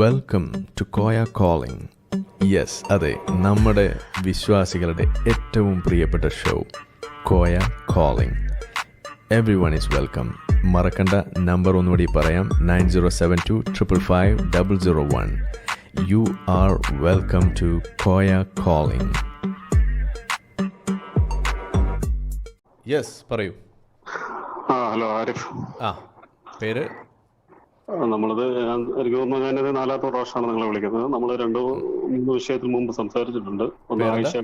Welcome to Koya calling yes അതെ നമ്മുടെ വിശ്വാസികളുടെ ഏറ്റവും പ്രിയപ്പെട്ട show Koya calling everyone is welcome മറക്കണ്ട നമ്പർ ഒന്നുകൂടി പറയാം nine zero seven two triple five double zero one. You are welcome to Koya calling yes പറയൂ. ആ ഹലോ ആരിഫ്. ആ പേര്? നമ്മളിത് എനിക്ക് തോന്നുന്നു ഞാനിത് നാലാമത്തെ പ്രാവശ്യമാണ് നിങ്ങളെ വിളിക്കുന്നത്. നമ്മൾ രണ്ടു മൂന്ന് വിഷയത്തിൽ മുമ്പ് സംസാരിച്ചിട്ടുണ്ട്. ഒന്ന്? ആയിഷ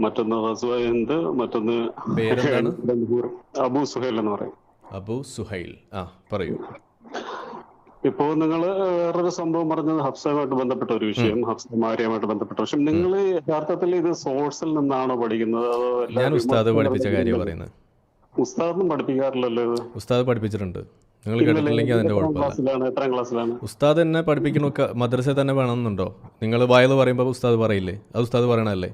മറ്റൊന്ന് റസ്വന്ത് മറ്റൊന്ന്? അബു സുഹൈൽ എന്ന് പറയും. അബു സുഹൈൽ. ആ പറയൂ. ഇപ്പോ നിങ്ങൾ വേറൊരു സംഭവം പറഞ്ഞത് ഹഫ്സയുമായിട്ട് ബന്ധപ്പെട്ട ഒരു വിഷയം മാരിയുമായിട്ട് ബന്ധപ്പെട്ട വിഷയം. നിങ്ങൾ യഥാർത്ഥത്തിൽ ഇത് സോഴ്സിൽ നിന്നാണോ പഠിക്കുന്നത്? അതോ ഞാൻ ഉസ്താദ് പഠിപ്പിച്ച കാര്യം പറയുന്നത്. ഉസ്താദും പഠിപ്പിക്കാറില്ലല്ലോ ഉസ്താദ് പഠിപ്പിച്ചിട്ടുണ്ട്. നിങ്ങൾ കേട്ടിട്ടില്ലെങ്കിൽ അതിന്റെ കുഴപ്പമില്ല. ഉസ്താദ് എന്നെ പഠിപ്പിക്കണ മദ്രസ തന്നെ വേണമെന്നുണ്ടോ? നിങ്ങൾ വയത് പറയുമ്പോൾ ഉസ്താദ് പറയില്ലേ? അത് ഉസ്താദ് പറയണല്ലേ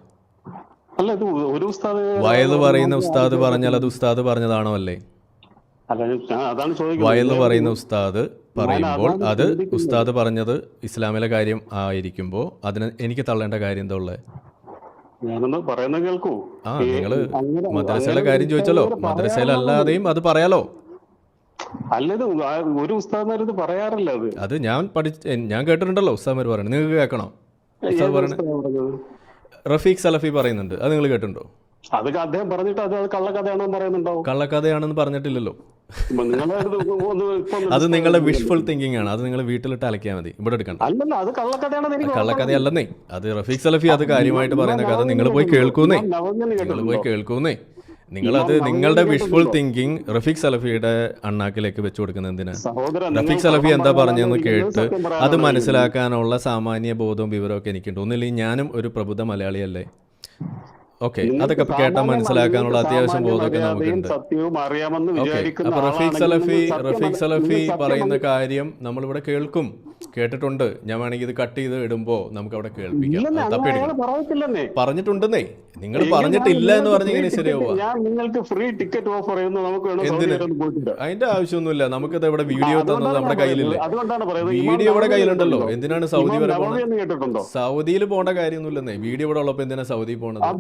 അല്ല ഇത് ഒരു ഉസ്താദ് വയത് പറയുന്ന ഉസ്താദ് പറഞ്ഞാൽ അത് ഉസ്താദ് പറഞ്ഞതാണോ അല്ലേ? വയത് പറയുന്ന ഉസ്താദ് പറയുമ്പോൾ അത് ഉസ്താദ് പറഞ്ഞത് ഇസ്ലാമിലെ കാര്യം ആയിരിക്കുമ്പോൾ അതിന് എനിക്ക് തള്ളേണ്ട കാര്യം എന്താ ഉള്ളത് ഞാനൊന്ന് പറയുന്നത് കേൾക്കൂ. ആ നിങ്ങൾ മദ്രസയിലെ കാര്യം ചോദിച്ചല്ലോ. മദ്രസയിലല്ലാതെയും അത് പറയാലോ. അല്ല ഇത് ആ ഒരു ഉസ്താദ്മാർ ഇത് പറയാറില്ല അത്. അത് ഞാൻ പഠിച്ച ഞാൻ കേട്ടിട്ടുണ്ടല്ലോ ഉസ്താദ്മാർ പറയുന്നത് നിങ്ങൾക്ക് കേൾക്കണോ? റഫീഖ് സലഫി പറയുന്നുണ്ട്. അത് നിങ്ങൾ കേട്ടിട്ടുണ്ടോ? അത് അദ്ദേഹം പറഞ്ഞിട്ട് അത് അത് കള്ളക്കഥയാണോ പറയുന്നുണ്ടാവും കള്ളക്കഥയാണെന്ന് പറഞ്ഞിട്ടില്ലല്ലോ. അത് നിങ്ങളുടെ വിഷ്ഫുൾ തിങ്കിങ് ആണ്. അത് നിങ്ങൾ വീട്ടിലിട്ട് അലക്കിയാൽ മതി. ഇവിടെ കള്ളക്കഥയാണെന്ന് എനിക്ക് കള്ളക്കഥയല്ലെന്നേ. അത് റഫീഖ് സലഫി അത് കാര്യമായിട്ട് പറയുന്ന കഥ. നിങ്ങൾ പോയി കേൾക്കൂന്നേ. നിങ്ങൾ പോയി കേൾക്കൂന്നേ. നിങ്ങളത് നിങ്ങളുടെ വിഷ്വൽ തിങ്കിങ് റഫീഖ് സലഫിയുടെ അണ്ണാക്കിലേക്ക് വെച്ചു കൊടുക്കുന്ന എന്തിനാ? റഫീഖ് സലഫി എന്താ പറഞ്ഞതെന്ന് കേട്ട് അത് മനസ്സിലാക്കാനുള്ള സാമാന്യ ബോധവും വിവരമൊക്കെ എനിക്കുണ്ട്. ഒന്നില്ലെങ്കിൽ ഞാനും ഒരു പ്രബുദ്ധ മലയാളിയല്ലേ? ഓക്കെ അതൊക്കെ കേട്ടാൽ മനസ്സിലാക്കാനുള്ള അത്യാവശ്യം ബോധമൊക്കെ നമുക്കുണ്ട്. ഓക്കെ അപ്പൊ റഫീഖ് സലഫി റഫീഖ് സലഫി പറയുന്ന കാര്യം നമ്മളിവിടെ കേൾക്കും. കേട്ടിട്ടുണ്ട്. ഞാൻ വേണമെങ്കിൽ ഇത് കട്ട് ചെയ്ത് ഇടുമ്പോ നമുക്ക് അവിടെ കേൾപ്പിക്കാം. പറഞ്ഞിട്ടുണ്ടെന്നേ. നിങ്ങൾ പറഞ്ഞിട്ടില്ല എന്ന് പറഞ്ഞാൽ ശരിയാവുക. നിങ്ങൾക്ക് ഫ്രീ ടിക്കറ്റ് ഓഫർ ചെയ്യുന്നു നമുക്ക് അതിന്റെ ആവശ്യമൊന്നുമില്ല. നമുക്കത് ഇവിടെ വീഡിയോ തന്നത് നമ്മുടെ കയ്യിലില്ല? വീഡിയോ ഇവിടെ കയ്യിലുണ്ടല്ലോ. എന്തിനാണ് സൗദി വരെ പോണത്? സൗദിയിൽ പോകേണ്ട കാര്യമൊന്നുമില്ലെന്നേ. വീഡിയോ ഇവിടെ ഉള്ളപ്പോ എന്തിനാ സൗദി പോണത്? ആ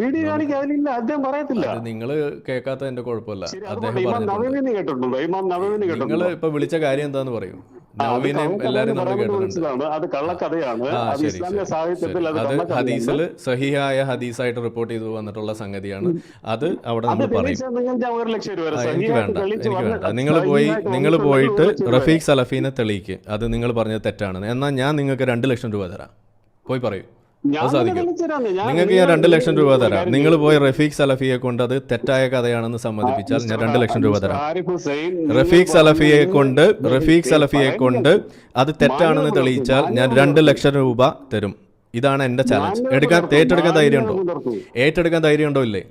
കേൾക്കാത്ത എന്റെ നിങ്ങൾ കുഴപ്പമില്ല. അദ്ദേഹം പറഞ്ഞു നിങ്ങൾ ഇപ്പൊ വിളിച്ച കാര്യം എന്താന്ന് പറയും. അത് കള്ളക്കഥയാണ്. അത് ഇസ്ലാമിക സാഹിത്യത്തിൽ അത് ഹദീസിൽ സഹിഹായ ഹദീസായിട്ട് റിപ്പോർട്ട് ചെയ്തു വന്നിട്ടുള്ള സംഗതിയാണ്. അത് അവിടെ നമ്മൾ പറയും. എനിക്ക് വേണ്ട എനിക്ക് വേണ്ട. നിങ്ങൾ പോയി നിങ്ങൾ പോയിട്ട്. റഫീഖ് സലഫീനെ തെളിയിക്ക്. അത് നിങ്ങൾ പറഞ്ഞത് തെറ്റാണ് എന്നാൽ ഞാൻ നിങ്ങൾക്ക് രണ്ട് ലക്ഷം രൂപ തരാം. പോയി പറയൂ. സാധിക്കും നിങ്ങൾക്ക് ഞാൻ രണ്ട് ലക്ഷം രൂപ തരാം. നിങ്ങൾ പോയി റഫീഖ് സലഫിയെ കൊണ്ട് അത് തെറ്റായ കഥയാണെന്ന് സമ്മതിപ്പിച്ചാൽ ഞാൻ രണ്ട് ലക്ഷം രൂപ തരാം. റഫീഖ് സലഫിയെ കൊണ്ട് റഫീഖ് സലഫിയെ കൊണ്ട് അത് തെറ്റാണെന്ന് തെളിയിച്ചാൽ ഞാൻ. രണ്ട് ലക്ഷം രൂപ തരും. ഇതാണ് എന്റെ ചാലഞ്ച്. എടുക്കാൻ ഏറ്റെടുക്കാൻ ധൈര്യമുണ്ടോ. ഏറ്റെടുക്കാൻ ധൈര്യമുണ്ടോ ഇല്ലേ?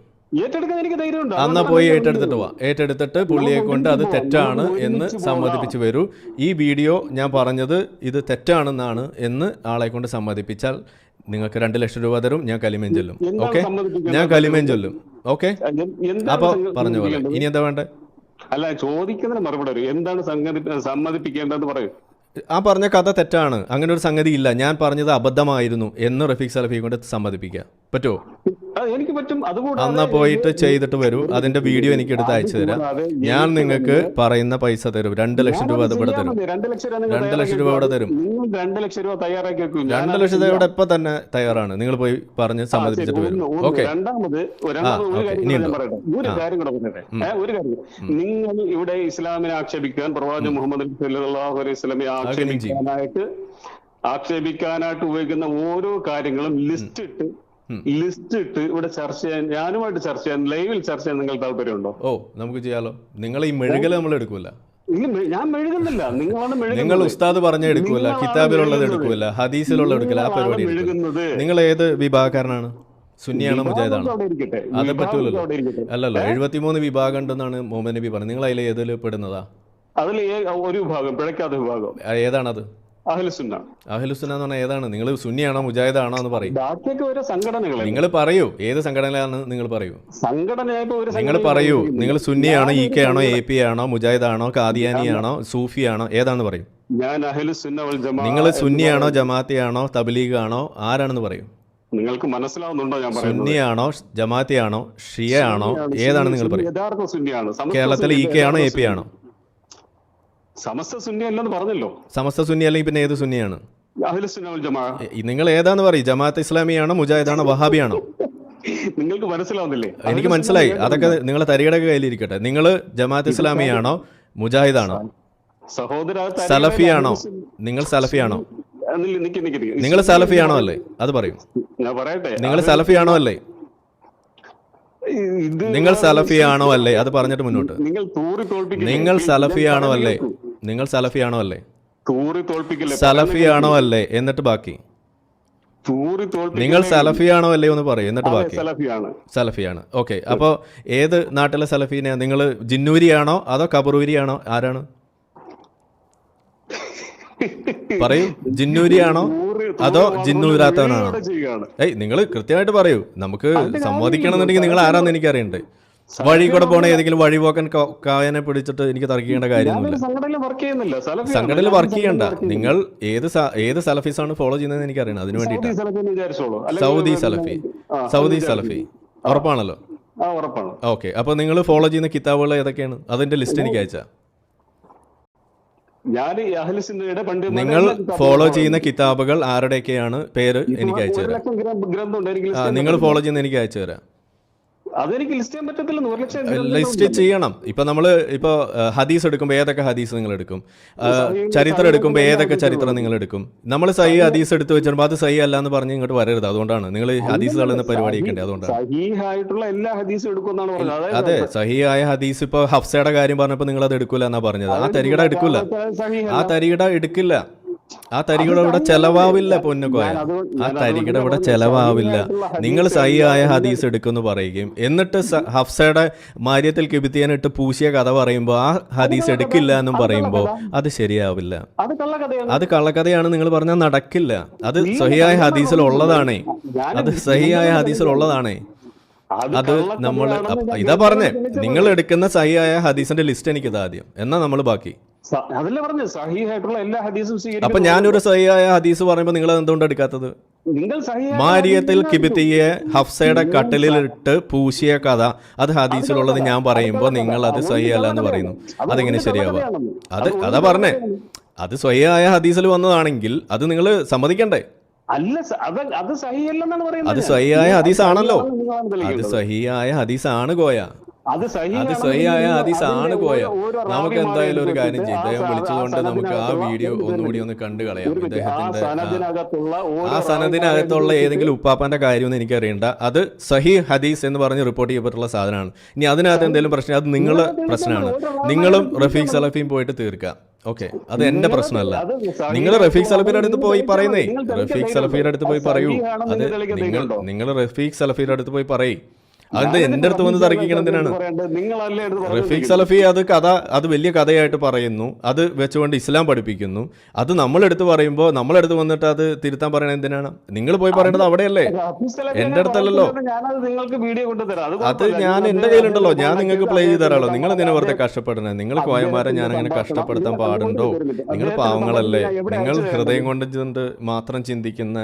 അന്നാ പോയി ഏറ്റെടുത്തിട്ട് പോവാ വാ ഏറ്റെടുത്തിട്ട് പുള്ളിയെ കൊണ്ട് അത് തെറ്റാണ് എന്ന് സമ്മതിപ്പിച്ച് വരൂ. ഈ വീഡിയോ ഞാൻ പറഞ്ഞത് ഇത് തെറ്റാണെന്നാണ് എന്ന് ആളെ കൊണ്ട് സമ്മതിപ്പിച്ചാൽ നിങ്ങൾക്ക് രണ്ട് ലക്ഷം രൂപ തരും ഞാൻ കലിമേൻ ചൊല്ലും ഓക്കെ? ഞാൻ കലിമേൻ ചൊല്ലും ഓക്കെ അപ്പൊ പറഞ്ഞു പറഞ്ഞ പോലെ ഇനി എന്താ വേണ്ടേ? അല്ല ചോദിക്കുന്നതിന് മറുപടി എന്താണ് സംഗതി സമ്മതിപ്പിക്കേണ്ടതെന്ന് പറയും. ആ പറഞ്ഞ കഥ തെറ്റാണ്. അങ്ങനെ ഒരു സംഗതി ഇല്ല ഞാൻ പറഞ്ഞത് അബദ്ധമായിരുന്നു എന്ന് റഫീഖ് സലഫി കൊണ്ട് സമ്മതിപ്പിക്കുക. പറ്റുമോ എനിക്ക് പറ്റും. അന്നാ പോയിട്ട് ചെയ്തിട്ട് വരൂ. അതിന്റെ വീഡിയോ എനിക്ക് എടുത്ത് അയച്ചു തരാം. ഞാൻ നിങ്ങൾക്ക് പറയുന്ന പൈസ തരും. രണ്ട് ലക്ഷം രൂപ അത് ഇവിടെ തരും. രണ്ട് ലക്ഷം രൂപ ഇവിടെ തരും. രണ്ട് ലക്ഷം രൂപ തയ്യാറാക്കി രണ്ട് ലക്ഷം രൂപ ഇവിടെ ഇപ്പൊ തന്നെ തയ്യാറാണ്? നിങ്ങൾ പോയി പറഞ്ഞ് സമ്മതിച്ചിട്ട് വരും. ഓക്കെ. രണ്ടാമത് ഒരു കാര്യം കൂടെ? ഒരു കാര്യം നിങ്ങൾ ഇവിടെ ഇസ്ലാമിനെ ആക്ഷേപിക്കാൻ പ്രവാചകൻ മുഹമ്മദ് സല്ലല്ലാഹു അലൈഹി വസല്ലമയെ. ആക്ഷേപിക്കാനായിട്ട് ആക്ഷേപിക്കാനായിട്ട് ഉപയോഗിക്കുന്ന ഓരോ കാര്യങ്ങളും ലിസ്റ്റ് ഇട്ട് ലിസ്റ്റ് ഇട്ട് ഇവിടെ ചർച്ച ചെയ്യാൻ ഞാനുമായിട്ട് ചർച്ച ചെയ്യാൻ ലൈവിൽ ചർച്ച ചെയ്യാൻ നിങ്ങൾ താല്പര്യമുണ്ടോ? ഓ നമുക്ക് ചെയ്യാലോ. നിങ്ങൾ ഈ മെഴുകൽ നമ്മൾ എടുക്കൂല. ഞാൻ മെഴുകുന്നില്ല. നിങ്ങളാണ് നിങ്ങൾ ഉസ്താദ് പറഞ്ഞ എടുക്കൂല കിതാബിലുള്ളത്. എടുക്കൂല ഹദീസിലുള്ള എടുക്കില്ല ആ പരിപാടി നിങ്ങൾ ഏത് വിഭാഗക്കാരനാണ്? സുന്നിയാണോ മുജാഹിദാണോ. അത് പറ്റൂലോ പറ്റൂലല്ലോ. അല്ലല്ലോ എഴുപത്തിമൂന്ന് വിഭാഗം ഉണ്ടെന്നാണ് മുഹമ്മദ് നബി പറഞ്ഞത്. നിങ്ങൾ അതിൽ ഏതിൽ പെടുന്നതാ? അതിൽ ഒരു വിഭാഗം പിഴക്കാത്ത വിഭാഗം. ഏതാണത്? അഹ്ലുസുന്ന. എന്ന് പറഞ്ഞാൽ ഏതാണ്? നിങ്ങൾ സുന്നിയാണോ മുജാഹിദാണോ എന്ന് പറയും. ബാക്കിയൊക്കെ ഓരോ സംഘടനകൾ നിങ്ങൾ പറയൂ. ഏത് സംഘടനയിലാണ് നിങ്ങൾ പറയൂ. നിങ്ങൾ പറയൂ. നിങ്ങൾ സുന്നിയാണോ ഇ കെ ആണോ എ പി ആണോ മുജാഹിദാണോ കാദിയാനിയാണോ സൂഫിയാണോ സൂഫി ഏതാണെന്ന് പറയും. ഞാൻ നിങ്ങൾ സുന്നിയാണോ ജമാഅത്തിയാണോ തബ്ലീഗ് ആണോ ആരാണെന്ന് പറയും. നിങ്ങൾക്ക് മനസ്സിലാവുന്നുണ്ടോ ഞാൻ സുന്നിയാണോ ജമാഅത്തിയാണോ ഷിയ ആണോ ഏതാണ് നിങ്ങൾ പറയും. യഥാർത്ഥ സുന്നിയാണ്. കേരളത്തിലെ കേരളത്തിൽ ഇ കെ ആണോ എ പി ആണോ സമസ്ത സുന്നി അല്ലെന്ന് പറഞ്ഞല്ലോ. സമസ്ത സുന്നി അല്ലെങ്കിൽ പിന്നെ ഏത് സുന്നിയാണ്? നിങ്ങൾ ഏതാന്ന് പറയും? ജമാഅത്ത് ഇസ്ലാമിയാണോ മുജാഹിദാണോ വഹാബിയാണോ? നിങ്ങൾക്ക് മനസ്സിലാവുന്നില്ലേ? എനിക്ക് മനസ്സിലായി. അതൊക്കെ നിങ്ങളെ തരികട കയ്യിലിരിക്കട്ടെ. നിങ്ങൾ ജമാഅത്ത് ഇസ്ലാമിയാണോ മുജാഹിദാണോ? സലഫിയാണോ? നിങ്ങൾ സലഫിയാണോ. നിങ്ങൾ സലഫിയാണോ അല്ലേ? അത് പറയും. ഞാൻ പറയട്ടെ. നിങ്ങൾ സലഫിയാണോ അല്ലേ? നിങ്ങൾ സലഫിയാണോ അല്ലേ? അത് പറഞ്ഞിട്ട് മുന്നോട്ട്. നിങ്ങൾ സലഫിയാണോ അല്ലേ. നിങ്ങൾ സലഫിയാണോ അല്ലേ? സലഫിയാണോ അല്ലേ? എന്നിട്ട് ബാക്കി? നിങ്ങൾ സലഫിയാണോ അല്ലേ ഒന്ന് പറയും എന്നിട്ട് ബാക്കി. സലഫിയാണ്. ഓക്കെ അപ്പോൾ ഏത് നാട്ടിലെ സലഫീനെ? നിങ്ങൾ ജിന്നൂരിയാണോ അതോ കബറൂരിയാണോ? ആരാണ്? പറയൂ. ജിന്നൂരിയാണോ അതോ ജിന്നൂരാത്തവനാണോ? ഏയ് നിങ്ങൾ കൃത്യമായിട്ട് പറയൂ. നമുക്ക് സംവദിക്കണം എന്നുണ്ടെങ്കിൽ നിങ്ങൾ ആരാന്ന് എനിക്കറിയണ്ടേ. വഴി കൂടെ പോണ ഏതെങ്കിലും വഴിപോക്കൻ ക- കായനെ പിടിച്ചിട്ട് എനിക്ക് തർക്കിക്കേണ്ട കാര്യമൊന്നുമില്ല സംഘടനയിൽ വർക്ക് ചെയ്യണ്ട. നിങ്ങൾ ഏത് ഏത് സലഫീസ് ആണ് ഫോളോ ചെയ്യുന്നത് എനിക്ക് അറിയണം അതിനു വേണ്ടിയിട്ടാണ് സൗദി സലഫി. സൗദി സലഫി. ഉറപ്പാണല്ലോ? ഓക്കെ. അപ്പൊ നിങ്ങൾ ഫോളോ ചെയ്യുന്ന കിതാബുകൾ ഏതൊക്കെയാണ്? അതിന്റെ ലിസ്റ്റ് എനിക്ക് അയച്ചാ. നിങ്ങൾ ഫോളോ ചെയ്യുന്ന. കിതാബുകൾ ആരുടെയൊക്കെയാണ്? പേര് എനിക്ക് അയച്ചു തരാം. നിങ്ങൾ ഫോളോ ചെയ്യുന്ന എനിക്ക് അയച്ചു തരാം. അതെനിക്ക് ലിസ്റ്റ് ചെയ്യാൻ പറ്റത്തില്ലെന്ന് ഒരു ലക്ഷം ഗ്രന്ഥം ലിസ്റ്റ് ചെയ്യണം. ഇപ്പൊ നമ്മൾ ഇപ്പൊ ഹദീസ് എടുക്കുമ്പോൾ ഏതൊക്കെ ഹദീസ് നിങ്ങൾ എടുക്കും? ചരിത്രം എടുക്കുമ്പോൾ ഏതൊക്കെ ചരിത്രം നിങ്ങൾ എടുക്കും? നമ്മൾ സൈ ഹദീസ് എടുത്ത് വെച്ചാൽ അത് സൈ അല്ല എന്ന് പറഞ്ഞ് ഇങ്ങോട്ട് വരരുത്. അതുകൊണ്ടാണ്. നിങ്ങൾ ഹദീസ് തള്ളുന്ന പരിപാടിയൊക്കെ ഉണ്ട്. അതുകൊണ്ടാണ്. എല്ലാ ഹദീസും എടുക്കുമെന്നാണ് അതെ സഹിയായ ഹദീസ് ഇപ്പൊ ഹഫ്സയുടെ കാര്യം പറഞ്ഞപ്പോൾ നിങ്ങൾ അത് എടുക്കൂല എന്നാ പറഞ്ഞത്. ആ തരികട എടുക്കൂല. ആ തരികിട എടുക്കില്ല. ആ തരികട ഇവിടെ ചെലവാവില്ല പൊന്നുകോയ ആ തരികട ഇവിടെ ചെലവാവില്ല. നിങ്ങൾ സഹിയായ എടുക്കുക ഹദീസ് എടുക്കുന്നു പറയുകയും എന്നിട്ട് ഹഫ്സയുടെ മാര്യത്തിൽ കിബിത്തിയാനിട്ട് പൂശിയ കഥ പറയുമ്പോൾ ആ ഹദീസ് എടുക്കില്ല എന്നും പറയുമ്പോൾ അത് ശരിയാവില്ല. അത് കള്ളക്കഥയാണ് നിങ്ങൾ പറഞ്ഞാൽ നടക്കില്ല. അത് സഹിയായ ഹദീസിൽ ഉള്ളതാണേ. അത് സഹിയായ ഹദീസിൽ ഉള്ളതാണേ. അത് നമ്മൾ ഇതാ പറഞ്ഞേ. നിങ്ങൾ എടുക്കുന്ന സഹിയായ ഹദീസിന്റെ ലിസ്റ്റ് എനിക്ക് ആദ്യം എന്നാ നമ്മൾ ബാക്കി? അതല്ലേ പറഞ്ഞു സഹീഹായിട്ടുള്ള എല്ലാ ഹദീസും അപ്പൊ ഞാനൊരു സഹിയായ ഹദീസ് പറയുമ്പോൾ നിങ്ങൾ എന്തുകൊണ്ട് എടുക്കാത്തത്? നിങ്ങൾ മാരിയത്തിൽ കിബിത്തിയെ ഹഫ്സയുടെ കട്ടിലിലിട്ട് പൂശിയ കഥ അത് ഹദീസിലുള്ളത് ഞാൻ പറയുമ്പോൾ നിങ്ങൾ അത് സഹിയല്ല എന്ന് പറയുന്നു. അതെങ്ങനെ ശരിയാവുക? അത് അതാ പറഞ്ഞേ. അത് സ്വയായ ഹദീസിൽ വന്നതാണെങ്കിൽ അത് നിങ്ങൾ സമ്മതിക്കണ്ടേ? അല്ല അത് അത് സഹിയല്ലെന്നാണ് പറയുന്നത്. അത് ഞാൻ. സ്വയായ ഹദീസ് ആണല്ലോ അത്. സഹിയായ ഹദീസ് ആണ് കോയ അത് സഹിയായ ഹദീസ് ആണ് പോയ? നമുക്ക് എന്തായാലും ഒരു കാര്യം ചെയ്യും. അദ്ദേഹം ഇദ്ദേഹം വിളിച്ചതുകൊണ്ട് നമുക്ക് ആ വീഡിയോ ഒന്നുകൂടി ഒന്ന് കണ്ടു കളയാം. അദ്ദേഹത്തിന്റെ ആ ഇദ്ദേഹത്തിന്റെ ആ- സനദിനകത്തുള്ള ഏതെങ്കിലും ഉപ്പാപ്പാന്റെ കാര്യമൊന്നും എനിക്കറിയണ്ട. അത് സഹി ഹദീസ് എന്ന് പറഞ്ഞ് റിപ്പോർട്ട് ചെയ്യപ്പെട്ടുള്ള സാധനമാണ്. ഇനി അതിനകത്ത് എന്തെങ്കിലും പ്രശ്നം അത് നിങ്ങളെ പ്രശ്നമാണ്. നിങ്ങളും റഫീഖ് സലഫിയും പോയിട്ട് തീർക്കുക ഓക്കെ. അത് എന്റെ പ്രശ്നമല്ല. നിങ്ങൾ റഫീഖ് സലഫിയുടെ അടുത്ത് പോയി പറയുന്നേ. റഫീഖ് സലഫിയുടെ അടുത്ത് പോയി പറയൂ. അത് നിങ്ങൾ നിങ്ങൾ റഫീഖ് സലഫിയുടെ അടുത്ത് പോയി പറയും. അത് എന്റെ അടുത്ത് വന്ന് തർക്കിക്കണതിനാണ് റഫീഖ്. സലഫി അത് കഥ അത് വലിയ കഥയായിട്ട് പറയുന്നു. അത് വെച്ചുകൊണ്ട് ഇസ്ലാം പഠിപ്പിക്കുന്നു. അത് നമ്മളെടുത്ത് പറയുമ്പോൾ നമ്മളെടുത്ത് വന്നിട്ട് അത് തിരുത്താൻ പറയണത് എന്തിനാണ്? നിങ്ങൾ പോയി പറയേണ്ടത് അവിടെയല്ലേ? എന്റെ അടുത്തല്ലോ അടുത്തല്ലല്ലോ. അത് ഞാൻ എന്റെ കയ്യിലുണ്ടല്ലോ. ഞാൻ നിങ്ങൾക്ക് പ്ലേ ചെയ്ത് തരാമല്ലോ നിങ്ങൾ എന്തിനാ വെറുതെ കഷ്ടപ്പെടണേ നിങ്ങൾ കോയമാരെ ഞാൻ അങ്ങനെ കഷ്ടപ്പെടുത്താൻ പാടുണ്ടോ? നിങ്ങൾ പാവങ്ങളല്ലേ? നിങ്ങൾ ഹൃദയം കൊണ്ട് ചെന്ന് മാത്രം ചിന്തിക്കുന്ന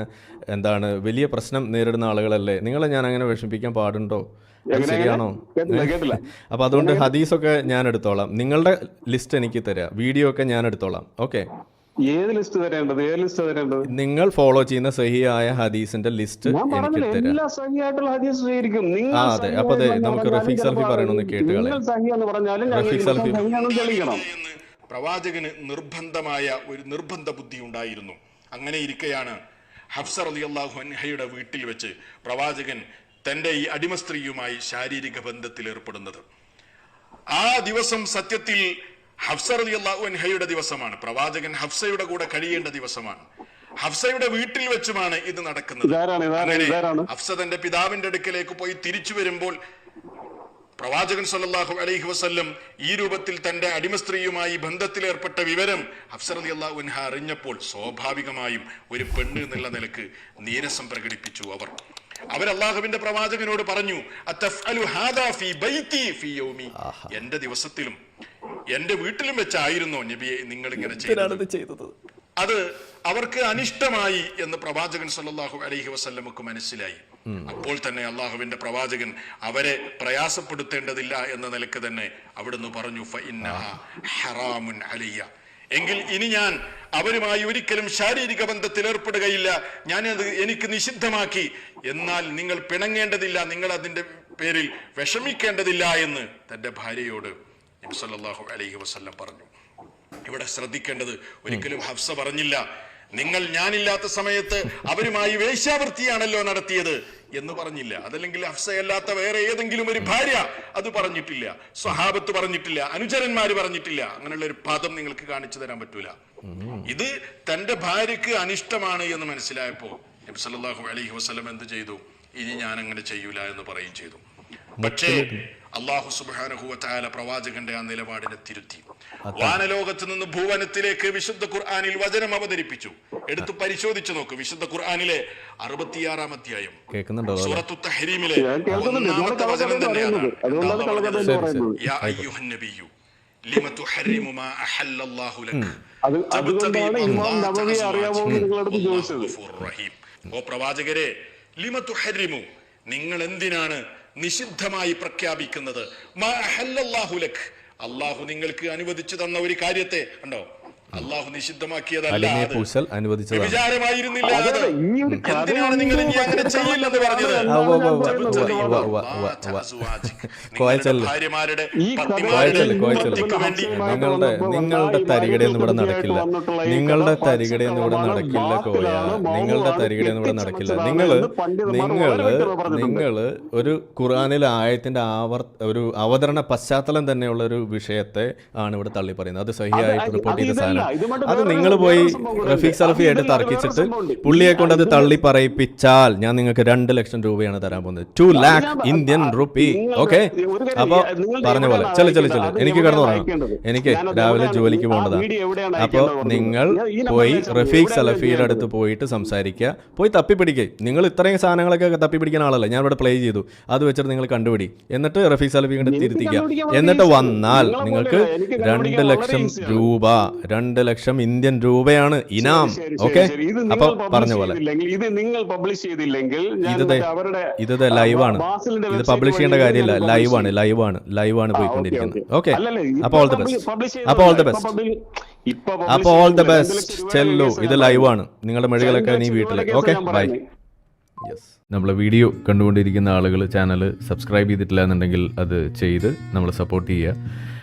എന്താണ് വലിയ പ്രശ്നം നേരിടുന്ന ആളുകളല്ലേ? നിങ്ങളെ ഞാൻ അങ്ങനെ വിഷമിപ്പിക്കാൻ പാടുണ്ടോ? ശരിയാണോ. അപ്പൊ അതുകൊണ്ട് ഹദീസൊക്കെ ഞാൻ എടുത്തോളാം. നിങ്ങളുടെ ലിസ്റ്റ് എനിക്ക് തരാം. വീഡിയോ ഒക്കെ ഞാൻ എടുത്തോളാം. ഓക്കെ. ഏത് ലിസ്റ്റ് തരേണ്ടത്? ഏത് ലിസ്റ്റ് തരേണ്ടത്? നിങ്ങൾ ഫോളോ ചെയ്യുന്ന സഹിയായ ഹദീസിന്റെ ലിസ്റ്റ് എനിക്ക് തരാം. അതെ. അപ്പൊ നമുക്ക് റഫീഖ് സൽഫി പറയണമെന്ന് കേട്ട് പ്രവാചകന് നിർബന്ധമായ ഒരു നിർബന്ധ ബുദ്ധി ഉണ്ടായിരുന്നു. അങ്ങനെ ഇരിക്കെയാണ് ഹഫ്സർ അലി അള്ളാഹു അൻഹയുടെ വീട്ടിൽ വെച്ച് പ്രവാചകൻ തന്റെ ഈ അടിമ സ്ത്രീയുമായി ശാരീരിക ബന്ധത്തിൽ ഏർപ്പെടുന്നത്. ആ ദിവസം സത്യത്തിൽ ഹഫ്സർ അലി അള്ളാഹുഹയുടെ ദിവസമാണ്. പ്രവാചകൻ ഹഫ്സയുടെ കൂടെ കഴിയേണ്ട ദിവസമാണ്. ഹഫ്സയുടെ വീട്ടിൽ വെച്ചുമാണ് ഇത് നടക്കുന്നത്. ഹഫ്സ തന്റെ പിതാവിന്റെ അടുക്കലേക്ക് പോയി തിരിച്ചു വരുമ്പോൾ പ്രവാചകൻ സല്ലാഹു അലൈഹി വസ്ല്ലം ഈ രൂപത്തിൽ തന്റെ അടിമ സ്ത്രീയുമായി ബന്ധത്തിലേർപ്പെട്ട വിവരം ഹഫ്സർ അലി അള്ളാഹു അറിഞ്ഞപ്പോൾ സ്വാഭാവികമായും ഒരു പെണ്ണ് എന്നുള്ള നിലയ്ക്ക് നീരസം പ്രകടിപ്പിച്ചു അവർ. അവർ അള്ളാഹുവിന്റെ പ്രവാചകനോട് പറഞ്ഞു? എന്റെ ദിവസത്തിലും എന്റെ വീട്ടിലും വെച്ചായിരുന്നോ നബിയെ നിങ്ങൾ ഇങ്ങനെ ചെയ്തത്. അത് അവർക്ക് അനിഷ്ടമായി എന്ന് പ്രവാചകൻ സല്ലാഹു അലഹി വസല്ലമക്ക് മനസ്സിലായി. അപ്പോൾ തന്നെ അള്ളാഹുവിന്റെ പ്രവാചകൻ അവരെ പ്രയാസപ്പെടുത്തേണ്ടതില്ല എന്ന നിലയ്ക്ക് തന്നെ അവിടുന്ന് പറഞ്ഞു "ഫഇന്നഹ ഹറാമുൻ അലയ്യ. എങ്കിൽ ഇനി ഞാൻ അവരുമായി ഒരിക്കലും ശാരീരിക ബന്ധത്തിൽ ഏർപ്പെടുകയില്ല. ഞാൻ അത് എനിക്ക് നിഷിദ്ധമാക്കി. എന്നാൽ നിങ്ങൾ പിണങ്ങേണ്ടതില്ല നിങ്ങൾ അതിന്റെ പേരിൽ വിഷമിക്കേണ്ടതില്ല എന്ന് തന്റെ ഭാര്യയോട് നബി സല്ലല്ലാഹു അലൈഹി വസല്ലം പറഞ്ഞു. ഇവിടെ ശ്രദ്ധിക്കേണ്ടത് ഒരിക്കലും ഹഫ്സ പറഞ്ഞില്ല. നിങ്ങൾ ഞാനില്ലാത്ത സമയത്ത് അവരുമായി വേശ്യാവൃത്തിയാണല്ലോ നടത്തിയത്. എന്ന് പറഞ്ഞില്ല. അതല്ലെങ്കിൽ അഫ്സയല്ലാത്ത വേറെ ഏതെങ്കിലും ഒരു ഭാര്യ അത് പറഞ്ഞിട്ടില്ല. സ്വഹാബത്ത് പറഞ്ഞിട്ടില്ല. അനുചരന്മാർ പറഞ്ഞിട്ടില്ല. അങ്ങനെയുള്ള ഒരു പദം നിങ്ങൾക്ക് കാണിച്ചു തരാൻ പറ്റൂല. ഇത് തന്റെ ഭാര്യക്ക് അനിഷ്ടമാണ് എന്ന് മനസ്സിലായപ്പോ നബി സല്ലല്ലാഹു അലൈഹി വസല്ലം എന്ത് ചെയ്തു? ഇനി ഞാൻ അങ്ങനെ ചെയ്യൂല എന്ന് പറയും ചെയ്തു. പക്ഷേ അള്ളാഹു സുബ്ഹാനഹു വതആല പ്രവാചകന്റെ ആ നിലപാടിനെ തിരുത്തി. വാനലോകത്ത് നിന്ന് ഭൂവനത്തിലേക്ക് വിശുദ്ധ ഖുർആാനിൽ വചനം അവതരിപ്പിച്ചു. എടുത്തു പരിശോധിച്ചു നോക്ക്. വിശുദ്ധ ഖുർആാനിലെ അറുപത്തിയാറാം അധ്യായം. കേൾക്കുന്നുണ്ടോ സൂറത്തു തഹരീമിലെ ഒന്നാമത്തെ വചനം തന്നെയാണ്. ലിമ തുഹർരിമു മാ അഹല്ലല്ലാഹു ലക. അത് അതുകൊണ്ടാണ് ഇമാം നബവി അറിയാമോ നിങ്ങളടുത്ത് ചോദിച്ചത്. ഓ പ്രവാചകരെ ലിമ നിങ്ങൾ എന്തിനാണ് നിഷിദ്ധമായി പ്രഖ്യാപിക്കുന്നത്? മാ അഹല്ലല്ലാഹു ലക്. അള്ളാഹു നിങ്ങൾക്ക് അനുവദിച്ചു തന്ന ഒരു കാര്യത്തെ ഉണ്ടോ അള്ളാഹു നിഷിദ്ധമാക്കിയതല്ല. പൂശൽ അനുവദിച്ചതാണ്. എന്തിനാണ് നിങ്ങൾ ഇനി അങ്ങനെ ചെയ്യില്ലെന്ന് പറഞ്ഞത്. നിങ്ങളുടെ ഭാര്യമാരുടെ നിങ്ങളുടെ നിങ്ങളുടെ തരികിടയൊന്നും ഇവിടെ നടക്കില്ല. നിങ്ങളുടെ തരികടയൊന്നും ഇവിടെ നടക്കില്ല കോയ. നിങ്ങളുടെ തരികടയൊന്നും ഇവിടെ നടക്കില്ല. നിങ്ങൾ നിങ്ങൾ നിങ്ങൾ ഒരു ഖുറാനിലെ ആയത്തിന്റെ ആവർ ഒരു അവതരണ പശ്ചാത്തലം തന്നെയുള്ള ഒരു വിഷയത്തെ ആണ് ഇവിടെ തള്ളി പറയുന്നത് അത് സഹിയായിട്ട് റിപ്പോർട്ട് ചെയ്ത സാധനം ഇതുമായിട്ട് അത് നിങ്ങൾ പോയി റഫീഖ് ഉണ്ട്. സലഫി ആയിട്ട് തർക്കിച്ചിട്ട് പുള്ളിയെ കൊണ്ട് അത് തള്ളി പറയിപ്പിച്ചാൽ ഞാൻ നിങ്ങൾക്ക് രണ്ട് ലക്ഷം രൂപയാണ് തരാൻ പോകുന്നത്. Two lakh Indian rupee okay അപ്പൊ പറഞ്ഞ പോലെ. ചെല്ലു ചെല്ലു ചെല്ലു. എനിക്ക് കിടന്നു തുടങ്ങാം എനിക്ക് രാവിലെ ജോലിക്ക് പോകേണ്ടതാണ് അപ്പോൾ നിങ്ങൾ പോയി. റഫീഖ് സലഫിയുടെ അടുത്ത് പോയിട്ട് സംസാരിക്കുക. പോയി തപ്പിപ്പിടിക്കുക നിങ്ങൾ ഇത്രയും സാധനങ്ങളൊക്കെ തപ്പിപ്പിടിക്കുന്ന ആളല്ല? ഞാൻ ഇവിടെ പ്ലേ ചെയ്തു. അത് വെച്ചിട്ട് നിങ്ങൾ കണ്ടുപിടി. എന്നിട്ട് റഫീഖ് സലഫി കണ്ട് തിരുത്തിക്കുക. എന്നിട്ട് വന്നാൽ നിങ്ങൾക്ക്. രണ്ട് ലക്ഷം. രൂപ രണ്ട് ലക്ഷം ഇന്ത്യൻ രൂപയാണ് ഇനാം. ഓക്കെ? അപ്പൊ പറഞ്ഞ പോലെ. ഇത് നിങ്ങൾ പബ്ലിഷ് ചെയ്തില്ലെങ്കിൽ ഇത് ലൈവാണ് ഇത് പബ്ലിഷ് ചെയ്യേണ്ട കാര്യമില്ല. ലൈവ് ആണ് ലൈവാണ് ആണ് ലൈവാണ് ലൈവാണ് പോയിക്കൊണ്ടിരിക്കുന്നത്. ഓക്കേ, അപ്പൊ ഓൾ ദ ബെസ്റ്റ് അപ്പൊ ഓൾ ദ ബെസ്റ്റ് അപ്പൊ ഓൾ ദ ബെസ്റ്റ് ചെല്ലു. ഇത് ലൈവ് ലൈവാണ് നിങ്ങളുടെ മെഴുകളൊക്കെ നീ വീട്ടിൽ ഓക്കെ? ബൈ യെസ് നമ്മളെ വീഡിയോ കണ്ടുകൊണ്ടിരിക്കുന്ന ആളുകൾ ചാനൽ സബ്സ്ക്രൈബ് ചെയ്തിട്ടില്ല എന്നുണ്ടെങ്കിൽ അത് ചെയ്ത് നമ്മളെ സപ്പോർട്ട് ചെയ്യുക.